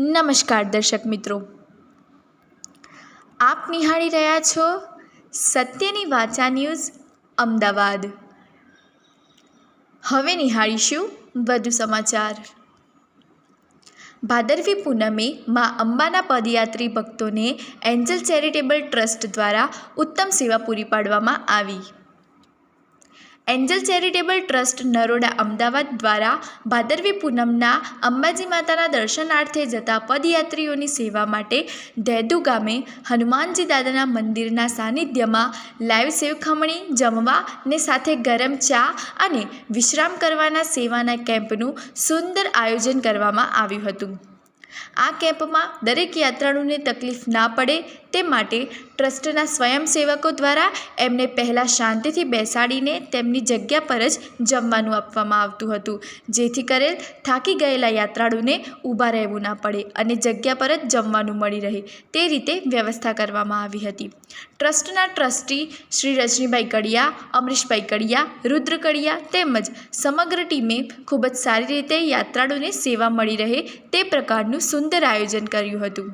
નમસ્કાર દર્શક મિત્રો. આપ નિહાળી રહ્યા છો સત્યની વાચા ન્યૂઝ અમદાવાદ. હવે નિહાળીશું વધુ સમાચાર. ભાદરવી પૂનમે મા અંબાના પદયાત્રી ભક્તોને એન્જલ ચેરિટેબલ ટ્રસ્ટ દ્વારા ઉત્તમ સેવા પૂરી પાડવામાં આવી. Angel charitable trust Naroda Ahmedabad દ્વારા ભાદરવી પૂનમના અંબાજી માતાના દર્શનાર્થે જતા પદયાત્રીઓની સેવા માટે ધૈદુ ગામે હનુમાનજી દાદાના મંદિરના સાનિધ્યમાં લાઈવ સેવખમણી, જમવા ને સાથે ગરમ ચા અને વિશ્રામ કરવાના સેવાના કેમ્પનું સુંદર આયોજન કરવામાં આવ્યું હતું. આ કેમ્પમાં દરેક યાત્રાળુને તકલીફ ના પડે તે માટે ટ્રસ્ટના સ્વયંસેવકો દ્વારા એમને પહેલાં શાંતિથી બેસાડીને તેમની જગ્યા પર જ જમવાનું આપવામાં આવતું હતું. જેથી કરેલ થાકી ગયેલા યાત્રાળુને ઊભા રહેવું ના પડે અને જગ્યા પર જ જમવાનું મળી રહે તે રીતે વ્યવસ્થા કરવામાં આવી હતી. ટ્રસ્ટના ટ્રસ્ટી શ્રી રજનીભાઈ કડિયા, અમરીશભાઈ કડિયા, રુદ્ર કડિયા તેમજ સમગ્ર ટીમે ખૂબ જ સારી રીતે યાત્રાળુને સેવા મળી રહે તે પ્રકારનું સુંદર આયોજન કર્યું હતું.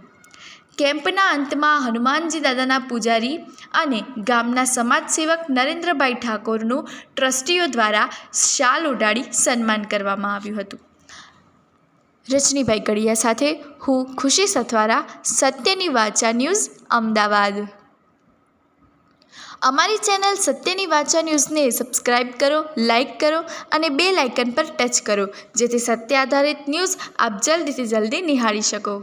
કેમ્પના અંતમાં હનુમાનજી દાદાના પૂજારી અને ગામના સમાજસેવક નરેન્દ્રભાઈ ઠાકોરનું ટ્રસ્ટીઓ દ્વારા શાલ ઉડાડી સન્માન કરવામાં આવ્યું હતું. રજનીભાઈ કડિયા સાથે હું ખુશી સથવારા, સત્યની વાચા ન્યૂઝ, અમદાવાદ. અમારી ચેનલ સત્યની વાચા ન્યૂઝને સબસ્ક્રાઇબ કરો, લાઇક કરો અને બે લાઇકન પર ટચ કરો, જેથી સત્ય આધારિત ન્યૂઝ આપ જલ્દીથી જલ્દી નિહાળી શકો.